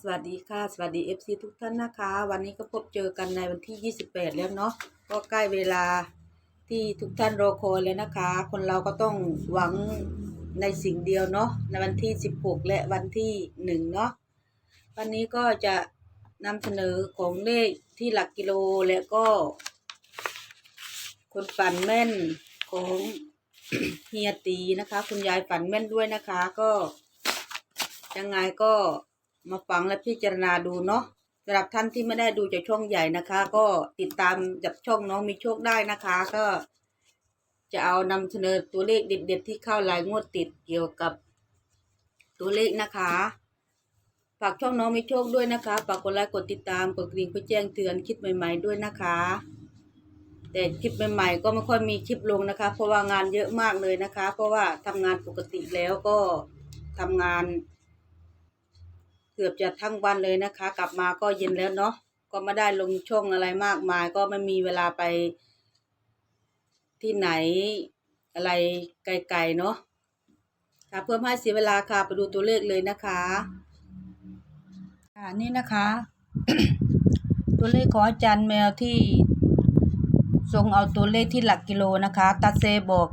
สวัสดีค่ะ สวัสดี FC ทุกท่านนะคะ วันนี้ก็พบเจอกันในวันที่ 28 แล้วเนาะ ก็ใกล้เวลาที่ทุกท่านรอคอยแล้วนะคะ คนเราก็ต้องหวังในสิ่งเดียวเนาะ ในวันที่ 16 และวันที่ 1 เนาะ วันนี้ก็จะนำเสนอของเลขที่หลักกิโลและก็ คนฝันแม่นของเฮียตีนะคะ คุณยายฝันแม่นด้วยนะคะ ก็ยังไงก็ มาฟังและพิจารณาดูเนาะสำหรับท่านที่ไม่ได้ดูจากช่องใหญ่นะคะ ก็ติดตามจากช่องน้องมีโชคได้นะคะ ก็ จะเอานำเสนอตัวเลขเด็ดๆที่เข้าหลายงวดติดเกี่ยวกับตัวเลขนะคะฝากช่องน้องมีโชคด้วยนะคะฝากกดไลค์กดติดตามกดกริ่งเพื่อแจ้งเตือนคลิปใหม่ ๆด้วยนะคะ แต่คลิปใหม่ ๆ ก็ไม่ค่อยมีคลิปลงนะคะ เพราะว่างานเยอะมากเลยนะคะ เพราะว่าทำงานปกติแล้วก็ทำงาน เกือบจะทั้งวันเลยนะคะ กลับมาก็เย็นแล้วเนาะก็ไม่ได้ลงช่องอะไรมากมาย ก็ไม่มีเวลาไป ที่ไหนอะไรไกลๆเนาะค่ะเพื่อไม่ให้เสียเวลาค่ะไปดูตัวเลขเลยนะคะค่ะนี่นะคะ ตัวเลขของอาจารย์แมวที่ทรงเอาตัวเลขที่หลักกิโลนะคะตาเซบอก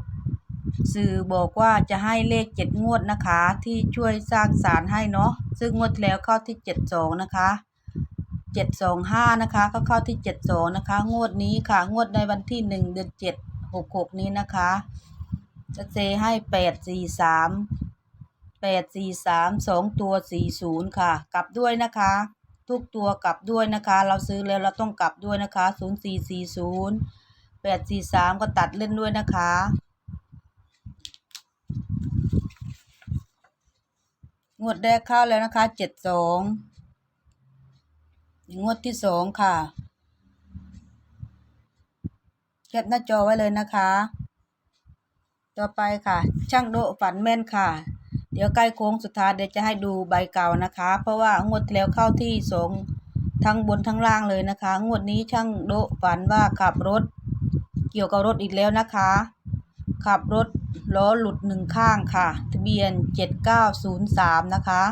สื่อบอกว่าจะให้เลขเจ็ดงวดนะคะ ที่ช่วยสร้างสารให้เนาะ ซึ่งงวดแล้วเข้าที่เจ็ดสองนะคะเจ็ดสองห้านะคะ ก็เข้าที่เจ็ดสองนะคะ งวดนี้ค่ะ งวดในวันที่หนึ่งเดือนเจ็ดหกหกนี้นะคะจะเซให้แปดสี่สามแปดสี่สามสองตัวสี่ศูนย์ค่ะ กลับด้วยนะคะ ทุกตัวกลับด้วยนะคะ เราซื้อแล้วเราต้องกลับด้วยนะคะศูนย์สี่สี่ศูนย์แปดสี่สามก็ตัดเล่นด้วยนะคะ งวดแรกเข้าแล้วนะคะเจ็ดสองงวดที่สองค่ะแคปหน้าจอไว้เลยนะคะ ต่อไปค่ะ ช่างโดฝันแม่นค่ะ เดี๋ยวใกล้โค้งสุดท้ายเดี๋ยวจะให้ดูใบเก่านะคะ เพราะว่างวดแล้วเข้าที่สองทั้งบนทั้งล่างเลยนะคะ งวดนี้ช่างโดฝันว่าขับรถ เกี่ยวกับรถอีกแล้วนะคะ ขับรถล้อหลุดหนึ่งข้างค่ะ ทะเบียนเจ็ดเก้าศูนย์สามนะคะ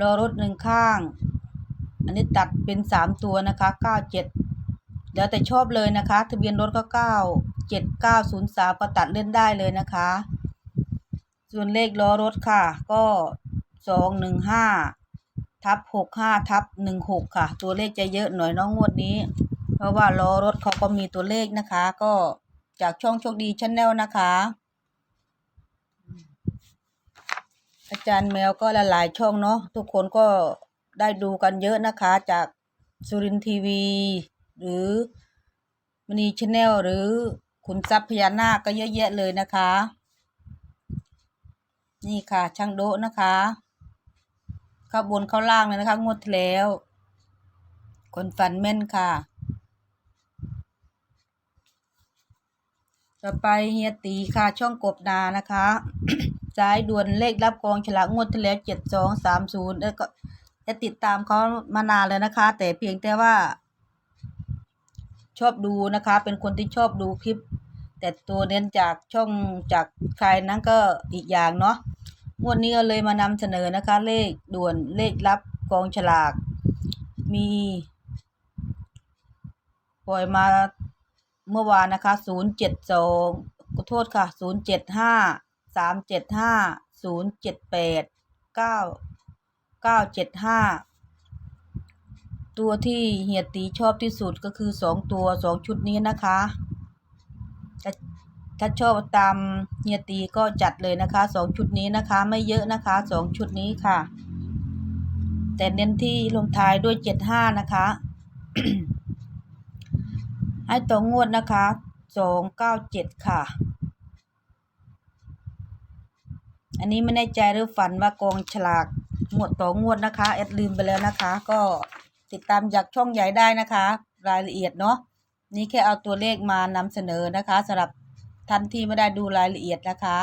ล้อรถหนึ่งข้าง อันนี้ตัดเป็นสามตัวนะคะเก้าเจ็ดเดี๋ยวแต่ชอบเลยนะคะ ทะเบียนรถก็เก้าเจ็ดเก้าศูนย์สามก็ตัดเล่นได้เลยนะคะ ส่วนเลขล้อรถค่ะ ก็สองหนึ่งห้า ทับหกห้าทับหนึ่งหกค่ะ ตัวเลขจะเยอะหน่อยน้องงวดนี้ เพราะว่าล้อรถเขาก็มีตัวเลขนะคะ ก็จากช่องโชคดีช n แนลนะคะ อาจารย์แมวก็หลายช่องเนาะทุกคนก็ได้ดูกันเยอะนะคะ จากสุรินทีวี หรือมณีชแนลหรือขุนทรัพย์พญานาคก็เยอะแยะเลยนะคะ นี่ค่ะช่างโดะนะคะ เข้าบนเข้าล่างเลยนะคะ งวดที่แล้ว คนฝันแม่นค่ะ ต่อไปเฮียตีค่ะ ช่องกบนานะคะสายด่วนเลขรับกองฉลากงวดที่แล้วเจ็ดสองสามศูนย์แล้วก็จะติดตามเขามานานเลยนะคะ แต่เพียงแต่ว่า ชอบดูนะคะ เป็นคนที่ชอบดูคลิป แต่ตัวเน้นจากช่องจากใครนั้นก็อีกอย่างเนาะ งวดนี้ก็เลยมานำเสนอนะคะ เลขด่วนเลขรับกองฉลาก มีปล่อยมาเมื่อวานนะคะศูนย์เจ็ดสองขอโทษค่ะศูนย์เจ็ดห้าสามเจ็ดห้าศูนย์เจ็ดแปดเก้าเก้าเจ็ดห้าตัวที่เฮียตีชอบที่สุดก็คือสองตัวสองชุดนี้นะคะ ถ้าชอบตามเฮียตีก็จัดเลยนะคะสองชุดนี้นะคะ ไม่เยอะนะคะสองชุดนี้ค่ะ แต่เน้นที่ลงท้ายด้วยเจ็ดห้านะคะให้ต่องวดนะคะสองเก้าเจ็ดค่ะ อันนี้ไม่แน่ใจหรือฝันว่ากองฉลากงวดต่องวดนะคะแอดลืมไปแล้วนะคะ ก็ติดตามจากช่องใหญ่ได้นะคะ รายละเอียดเนาะนี่แค่เอาตัวเลขมานำเสนอนะคะสำหรับ ท่านที่ไม่ได้ดูรายละเอียดนะคะ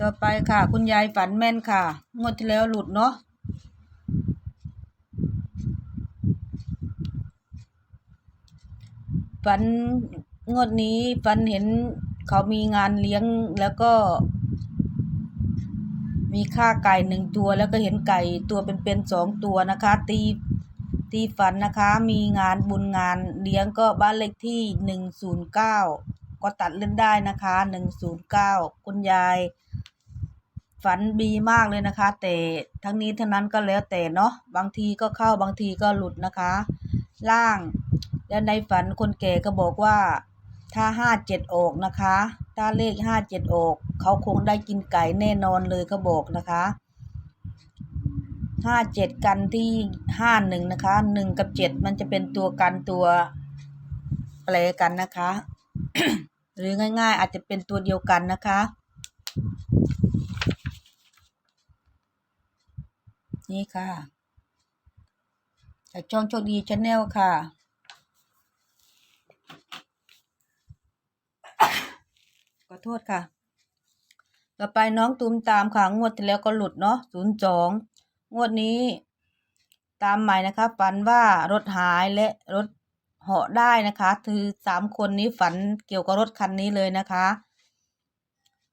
ต่อไปค่ะ คุณยายฝันแม่นค่ะ งวดที่แล้วหลุดเนาะฝันงวดนี้ฟันเห็นเขามีงานเลี้ยงแล้วก็ มีค่าไก่หนึ่งตัวแล้วก็เห็นไก่ตัวเป็นๆสองตัวนะคะ ตี ตีฝันนะคะมีงานบุญงานเลี้ยงก็บ้านเลขที่หนึ่งศูนย์เก้าก็ตัดเล่นได้นะคะหนึ่งศูนย์เก้าคุณยายฝันดีมากเลยนะคะ แต่ทั้งนี้ทั้งนั้นก็แล้วแต่เนาะบางทีก็เข้าบางทีก็หลุดนะคะ ล่าง แล้วในฝันคนแก่ก็บอกว่าถ้าห้าเจ็ดออกนะคะ ถ้าเลขห้าเจ็ดออก เขาคงได้กินไก่แน่นอนเลยเขาบอกนะคะ ห้าเจ็ดกันที่ห้าหนึ่งนะคะหนึ่งกับเจ็ดมันจะเป็นตัวกันตัวแปลกันนะคะ หรือง่าย ๆ อาจจะเป็นตัวเดียวกันนะคะ นี่ค่ะจากช่องโชคดีชาแนลค่ะขอโทษค่ะ ต่อไปน้องตูมตามค่ะ งวดที่แล้วก็หลุดเนาะศูนย์สอง งวดนี้ ตามใหม่นะคะ ฝันว่ารถหายและรถเหาะได้นะคะคือสามคนนี้ฝันเกี่ยวกับรถคันนี้เลยนะคะ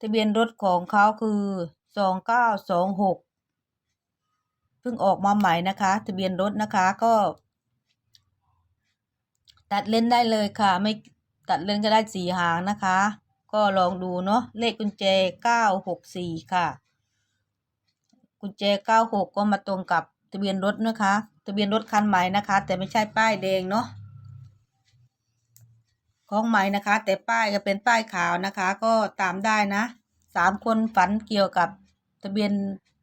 ทะเบียนรถของเขาคือสองเก้าสองหกเพิ่งออกมาใหม่นะคะ ทะเบียนรถนะคะก็ ตัดเล่นได้เลยค่ะ ไม่ตัดเล่นก็ได้สี่หางนะคะ ก็ลองดูเนาะเลขกุญแจเก้าหกสี่ค่ะ กุญแจเก้าหกก็มาตรงกับทะเบียนรถนะคะ ทะเบียนรถคันใหม่นะคะ แต่ไม่ใช่ป้ายแดงเนาะของใหม่นะคะ แต่ป้ายก็เป็นป้ายขาวนะคะ ก็ตามได้นะสามคนฝันเกี่ยวกับทะเบียน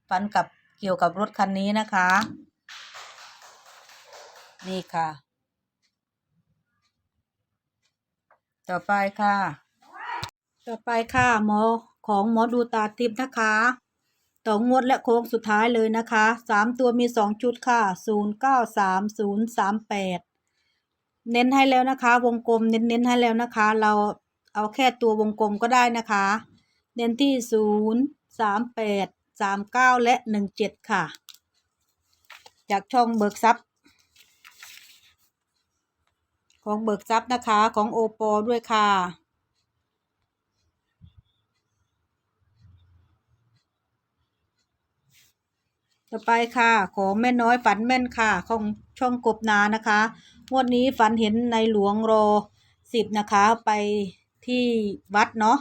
ฝันกับเกี่ยวกับรถคันนี้นะคะ นี่ค่ะ ต่อไปค่ะ ต่อไปค่ะหมอของหมอดูตาทิพย์นะคะ ต่องวดและโค้งสุดท้ายเลยนะคะสามตัวมีสองชุดค่ะศูนย์เก้าสามศูนย์สามแปดเน้นให้แล้วนะคะ วงกลมเน้นเน้นให้แล้วนะคะ เราเอาแค่ตัววงกลมก็ได้นะคะ เน้นที่ศูนย์สามแปดสามเก้าและหนึ่งเจ็ดค่ะ จากช่องเบิกทรัพย์ของเบิกทรัพย์นะคะของโอปอด้วยค่ะ ต่อไปค่ะ ของแม่น้อยฝันแม่นค่ะ ของช่องกบนานะคะงวดนี้ฝันเห็นในหลวงรอสิบนะคะ ไปที่วัดเนาะ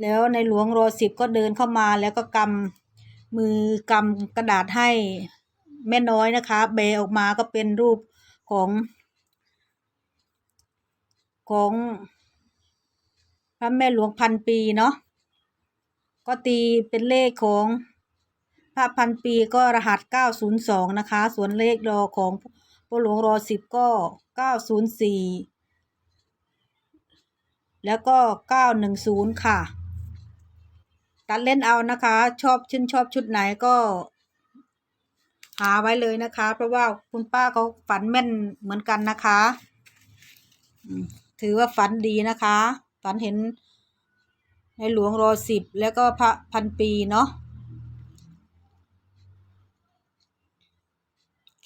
แล้วในหลวงรอสิบก็เดินเข้ามาแล้วก็กำมือกำกระดาษให้แม่น้อยนะคะเบออกมาก็เป็นรูปของของพระแม่หลวงพันปีเนาะก็ตีเป็นเลขของ พระพันปีก็รหัสเก้าศูนย์สองนะคะ ส่วนเลขรอของพระหลวงรอสิบก็เก้าศูนย์สี่แล้วก็เก้าหนึ่งศูนย์ค่ะ ตัดเล่นเอานะคะ ชอบชื่นชอบชุดไหนก็ หาไว้เลยนะคะ เพราะว่าคุณป้าเขาฝันแม่นเหมือนกันนะคะ ถือว่าฝันดีนะคะ ฝันเห็นในหลวงรอสิบแล้วก็พระพันปีเนาะ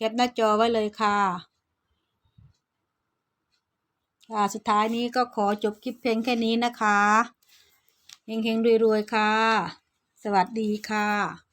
แคปหน้าจอไว้เลยค่ะค่ะสุดท้ายนี้ก็ขอจบคลิปเพลงแค่นี้นะคะเฮงๆรวยๆค่ะ สวัสดีค่ะ